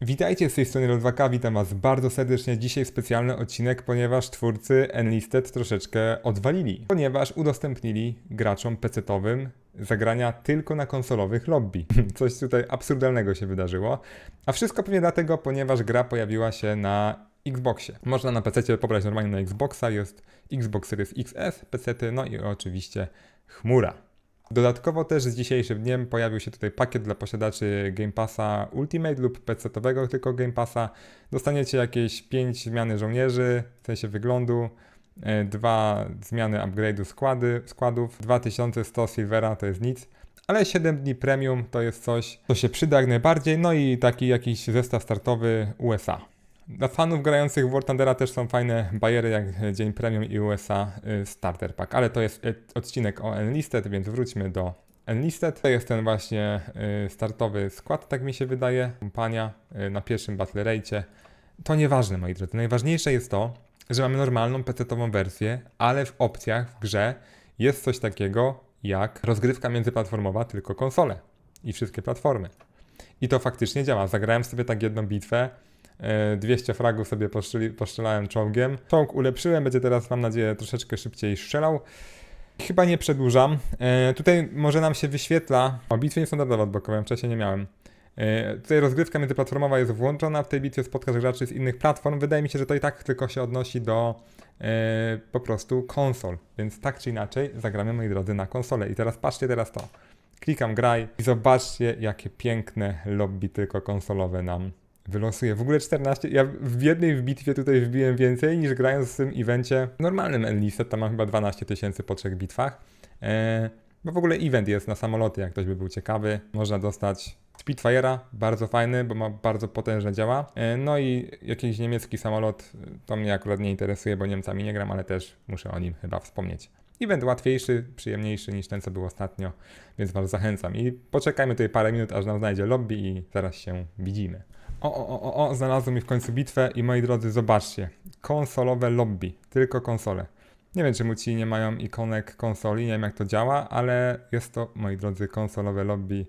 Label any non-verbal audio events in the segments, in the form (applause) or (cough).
Witajcie z tej strony Rodwaka, witam was bardzo serdecznie. Dzisiaj specjalny odcinek, ponieważ twórcy Enlisted troszeczkę odwalili. Ponieważ udostępnili graczom PC-owym zagrania tylko na konsolowych lobby. (laughs) Coś tutaj absurdalnego się wydarzyło. A wszystko pewnie dlatego, ponieważ gra pojawiła się na Xboxie. Można na PC pobrać normalnie na Xboxa, jest Xbox Series XS, PC, no i oczywiście chmura. Dodatkowo też z dzisiejszym dniem pojawił się tutaj pakiet dla posiadaczy Game Passa Ultimate lub PC-owego tylko Game Passa. Dostaniecie jakieś 5 zmiany żołnierzy, w sensie wyglądu, e, dwa zmiany upgrade'u składy, składów, 2100 silvera to jest nic, ale 7 dni premium to jest coś, co się przyda jak najbardziej, no i taki jakiś zestaw startowy USA. Dla fanów grających w War Thundera też są fajne bajery jak Dzień Premium i USA y, Starter Pack, ale to jest y, odcinek o Enlisted, więc wróćmy do Enlisted. To jest ten właśnie y, startowy skład, tak mi się wydaje, kompania na pierwszym Battle Rate'cie. To nieważne, moi drodzy. Najważniejsze jest to, że mamy normalną PC-ową wersję, ale w opcjach w grze jest coś takiego jak rozgrywka międzyplatformowa, tylko konsole i wszystkie platformy. I to faktycznie działa. Zagrałem sobie tak jedną bitwę, 200 fragów sobie poszczelałem czołgiem. Czołg ulepszyłem, będzie teraz mam nadzieję troszeczkę szybciej strzelał. Chyba nie przedłużam. E, tutaj może nam się wyświetla. O, bitwy niestandardowe odblokowałem, wcześniej nie miałem. E, tutaj rozgrywka międzyplatformowa jest włączona, w tej bitwie spotkasz graczy z innych platform. Wydaje mi się, że to i tak tylko się odnosi do e, po prostu konsol. Więc tak czy inaczej zagramy, moi drodzy, na konsolę. I teraz patrzcie teraz to. Klikam graj i zobaczcie, jakie piękne lobby tylko konsolowe nam wylosuje. W ogóle 14. Ja w jednej w bitwie tutaj wbiłem więcej niż grając w tym evencie normalnym Enlisted. Tam mam chyba 12 tysięcy po trzech bitwach. Eee, bo w ogóle event jest na samoloty, jak ktoś by był ciekawy. Można dostać Spitfire'a, bardzo fajny, bo ma bardzo potężne działa. E, No i jakiś niemiecki samolot, to mnie akurat nie interesuje, bo Niemcami nie gram, ale też muszę o nim chyba wspomnieć. Event łatwiejszy, przyjemniejszy niż ten, co był ostatnio, więc Was zachęcam. I poczekajmy tutaj parę minut, aż nam znajdzie lobby i zaraz się widzimy. O, o, o, o, znalazło mi w końcu bitwę i moi drodzy, zobaczcie. Konsolowe lobby, tylko konsole. Nie wiem, czemu ci nie mają ikonek konsoli, nie wiem jak to działa, ale jest to, moi drodzy, konsolowe lobby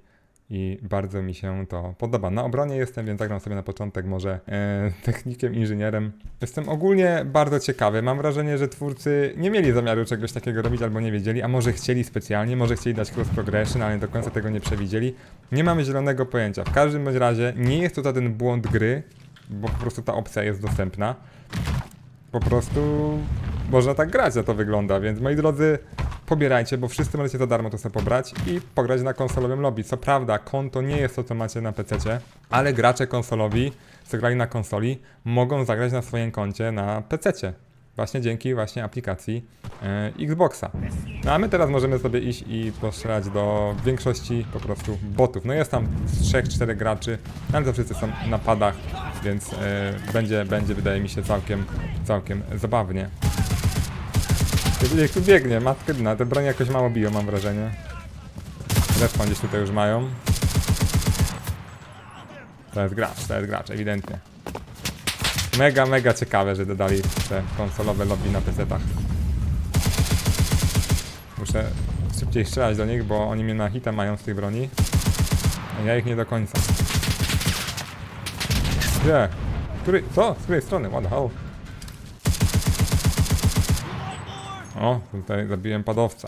i bardzo mi się to podoba. Na obronie jestem, więc zagram sobie na początek może e, technikiem, inżynierem. Jestem ogólnie bardzo ciekawy. Mam wrażenie, że twórcy nie mieli zamiaru czegoś takiego robić albo nie wiedzieli, a może chcieli specjalnie, może chcieli dać cross progression, ale do końca tego nie przewidzieli. Nie mamy zielonego pojęcia. W każdym bądź razie nie jest to żaden błąd gry, bo po prostu ta opcja jest dostępna po prostu można tak grać, a to wygląda, więc moi drodzy, pobierajcie, bo wszyscy możecie za darmo to sobie pobrać i pograć na konsolowym lobby. Co prawda, konto nie jest to, co macie na PC, ale gracze konsolowi, co grali na konsoli, mogą zagrać na swoim koncie na PC. Właśnie dzięki właśnie aplikacji e, Xboxa. No a my teraz możemy sobie iść i postrzelać do większości po prostu botów. No jest tam 3-4 graczy, ale to wszyscy są na padach, więc e, będzie, będzie wydaje mi się całkiem, całkiem zabawnie. Jak tu biegnie, matkę dna, te bronie jakoś mało biją mam wrażenie. Respawn gdzieś tutaj już mają. To jest gracz, to jest gracz, ewidentnie. Mega, mega ciekawe, że dodali te konsolowe lobby na PC-tach. Muszę szybciej strzelać do nich, bo oni mnie na hita mają z tych broni. A ja ich nie do końca. Gdzie? Który? Co? Z której strony? What the hell? O, tutaj zabiłem padowca.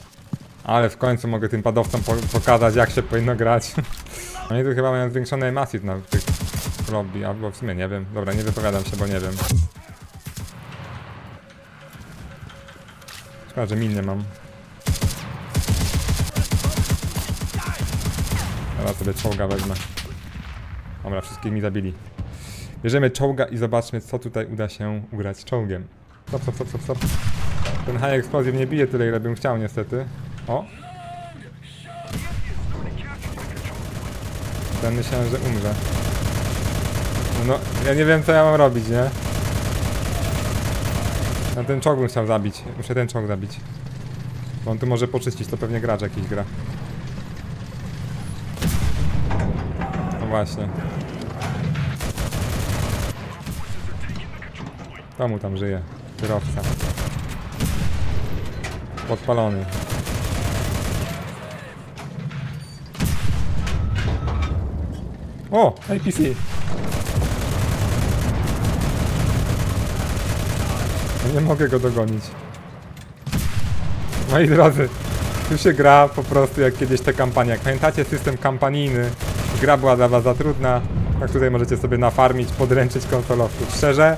Ale w końcu mogę tym padowcom po pokazać, jak się powinno grać. (laughs) Oni tu chyba mają zwiększone massive na tych lobby, albo w sumie nie wiem. Dobra, nie wypowiadam się, bo nie wiem. Szkoda, że min nie mam. Teraz sobie czołga wezmę. Dobra, wszystkich mi zabili. Bierzemy czołga i zobaczmy, co tutaj uda się ugrać czołgiem. Stop, stop, stop, stop, stop. Ten high explosive nie bije tyle, ile bym chciał, niestety. O! Ten myślałem, że umrze. No, ja nie wiem, co ja mam robić, nie? Ja ten czołg bym chciał zabić. Muszę ten czołg zabić. Bo on tu może poczyścić, to pewnie gracz jakiś gra. No właśnie. Kto mu tam żyje? Kierowca podpalony. O, APC. Nie mogę go dogonić. Moi drodzy, tu się gra po prostu jak kiedyś te kampanie. Jak pamiętacie system kampanijny, gra była dla was za trudna, tak tutaj możecie sobie nafarmić, podręczyć konsolowców. Szczerze,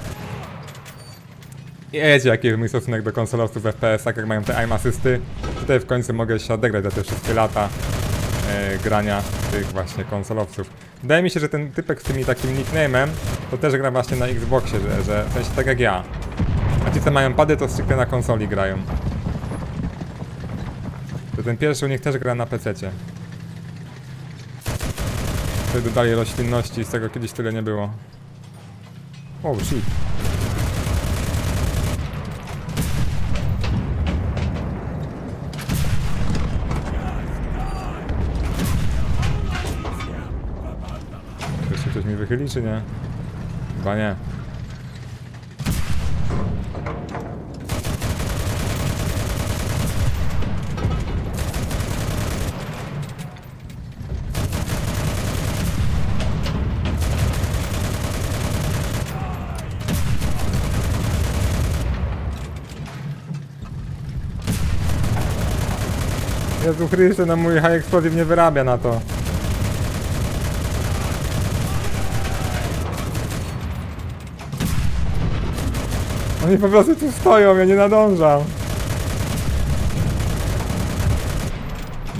wiecie jaki jest mój stosunek do konsolowców w FPS-ach, jak mają te aim asysty. Tutaj w końcu mogę się odegrać za te wszystkie lata e, grania tych właśnie konsolowców. Wydaje mi się, że ten typek z tymi takim nickname'em to też gra właśnie na Xboxie, że, że w sensie tak jak ja. A ci co mają pady to stricte na konsoli grają. To ten pierwszy u nich też gra na PC-cie. Tutaj dodali roślinności, z tego kiedyś tyle nie było. Oh shit. Mi wychyli, czy nie? Chyba nie. Jezu Chryste, no mój high explosive nie wyrabia na to. Oni po prostu tu stoją, ja nie nadążam.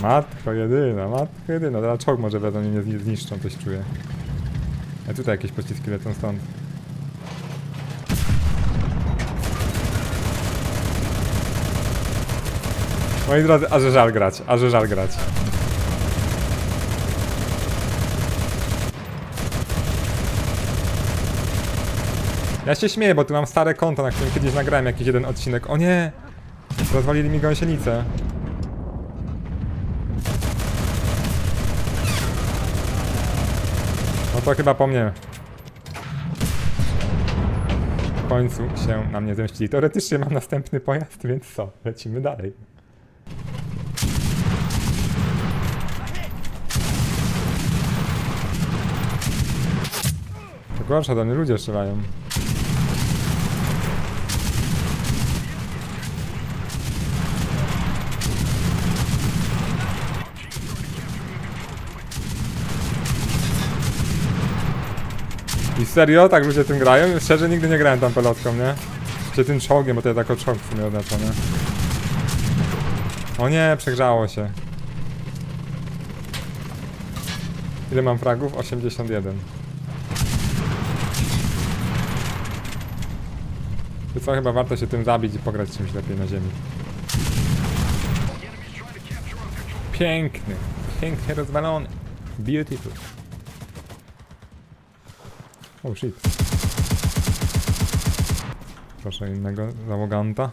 Matko jedyna, matko jedyna. Teraz czołg może wezmą mnie zni- zniszczą, coś czuję. A tutaj jakieś pociski lecą stąd. Moi drodzy, aż żal grać, aż żal grać. Ja się śmieję, bo tu mam stare konto, na którym kiedyś nagrałem jakiś jeden odcinek. O nie! Rozwalili mi gąsienicę. No to chyba po mnie. W końcu się na mnie zemścili. Teoretycznie mam następny pojazd, więc co? Lecimy dalej. Gorsza, do mnie ludzie strzelają. I serio? Tak ludzie tym grają? Szczerze nigdy nie grałem tam pelotką, nie? Czy tym czołgiem, bo to jest jako czołg w sumie oznacza, nie? O nie, przegrzało się. Ile mam fragów? 81. To co, chyba warto się tym zabić i pograć czymś lepiej na ziemi. Piękny, pięknie rozwalony. Beautiful. Oh shit. Proszę innego załoganta.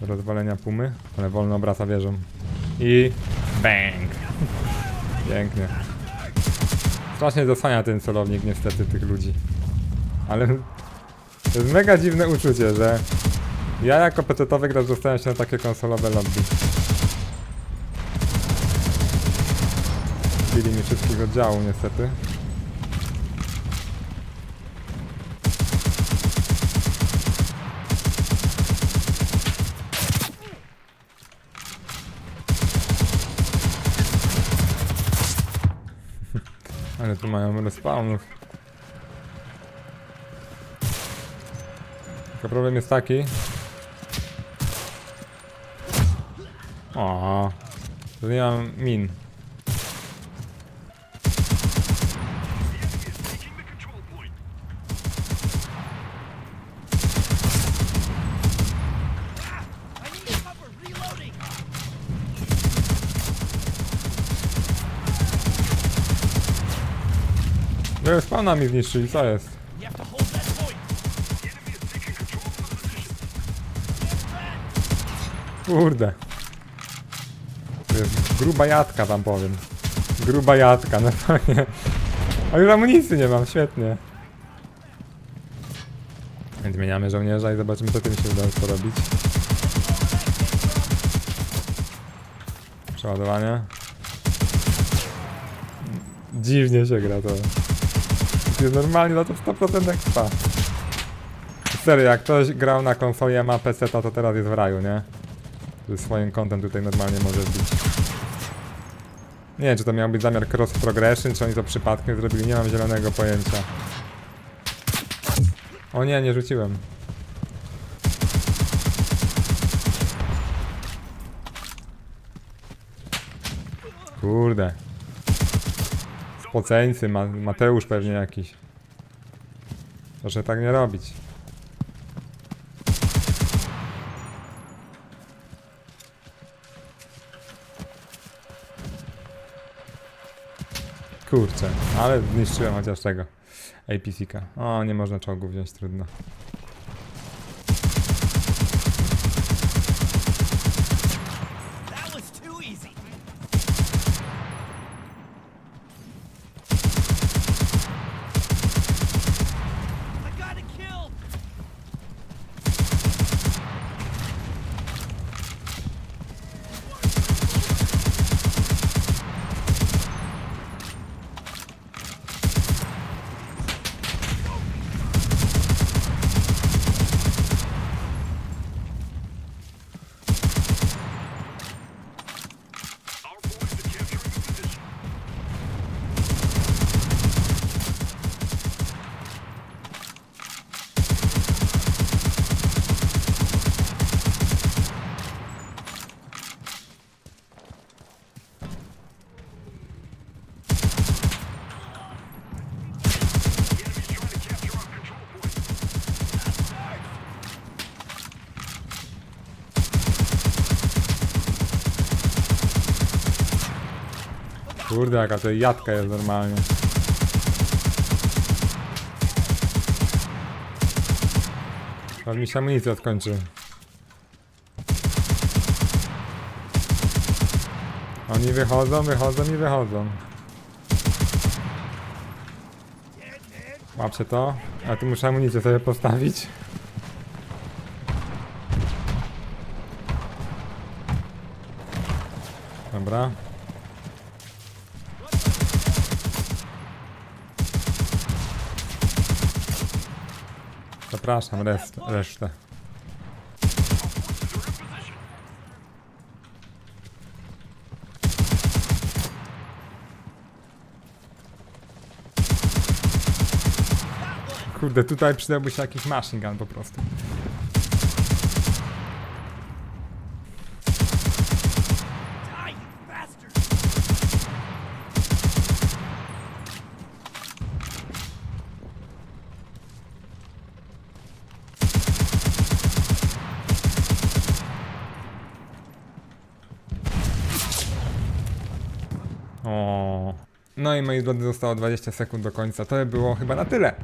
Do rozwalenia pumy, ale wolno obraca wieżą. I bang! (laughs) Pięknie. Strasznie zasłania ten celownik niestety tych ludzi. Ale to jest mega dziwne uczucie, że ja jako pecetowy gracz dostałem się na takie konsolowe lobby. Bili mi wszystkich oddziału niestety. Ale tu mają respawnów. Tylko problem jest taki. O, to nie mam min. No spawna mi zniszczyli, co jest? Kurde. To jest gruba jadka wam powiem. Gruba jadka, no to nie. A już amunicji nie mam, świetnie. Zmieniamy żołnierza i zobaczymy co tym się uda porobić. Przeładowanie. Dziwnie się gra to. Jest normalnie na to 100% expa. Serio, jak ktoś grał na konsoli, a ma PC, to teraz jest w raju, nie? Że swoim kontem tutaj normalnie może być. Nie wiem, czy to miał być zamiar cross progression, czy oni to przypadkiem zrobili, nie mam zielonego pojęcia. O nie, nie rzuciłem. Kurde. Spoceńcy, ma Mateusz pewnie jakiś. Proszę tak nie robić. Kurczę, ale zniszczyłem chociaż tego. APC-ka. O, nie można czołgu wziąć, trudno. Kurde, jaka to jadka jest normalnie. Aż mi się amunicja skończy. Oni wychodzą, wychodzą i wychodzą. Łapcie to. A tu muszę amunicję sobie postawić. Dobra. Zapraszam rest, resztę. Kurde, tutaj przydałby się jakiś machine gun po prostu. O. No i moi drodzy, zostało 20 sekund do końca. To było chyba na tyle.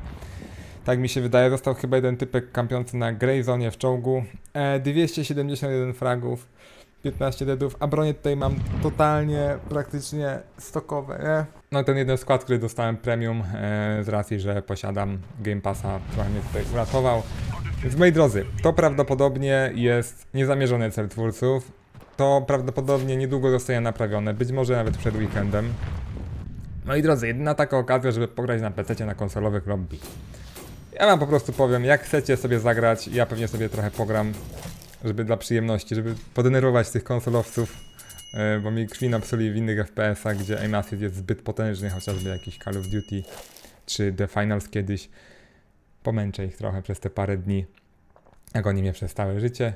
Tak mi się wydaje, został chyba jeden typek kampiący na Grey Zone w czołgu. E, 271 fragów, 15 deadów, a bronię tutaj mam totalnie, praktycznie stokowe, nie? No ten jeden skład, który dostałem premium e, z racji, że posiadam Game Passa, trochę mnie tutaj uratował. Więc moi drodzy, to prawdopodobnie jest niezamierzony cel twórców. To prawdopodobnie niedługo zostanie naprawione, być może nawet przed weekendem. Moi drodzy, jedyna taka okazja, żeby pograć na PC na konsolowych lobby. Ja wam po prostu powiem, jak chcecie sobie zagrać, ja pewnie sobie trochę pogram, żeby dla przyjemności, żeby podenerwować tych konsolowców, yy, bo mi krwi napsuli w innych FPS-ach, gdzie aim assist jest zbyt potężny, chociażby jakiś Call of Duty czy The Finals kiedyś. Pomęczę ich trochę przez te parę dni, jak oni mnie przez całe życie.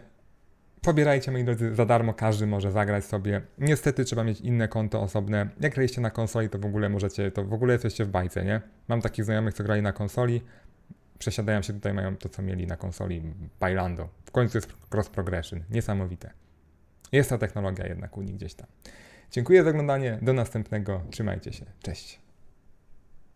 Pobierajcie, moi drodzy, za darmo, każdy może zagrać sobie. Niestety trzeba mieć inne konto osobne. Jak graliście na konsoli, to w ogóle możecie, to w ogóle jesteście w bajce, nie? Mam takich znajomych, co grali na konsoli, przesiadają się tutaj, mają to, co mieli na konsoli Bailando. W końcu jest cross progression. Niesamowite. Jest ta technologia jednak u nich gdzieś tam. Dziękuję za oglądanie. Do następnego. Trzymajcie się. Cześć.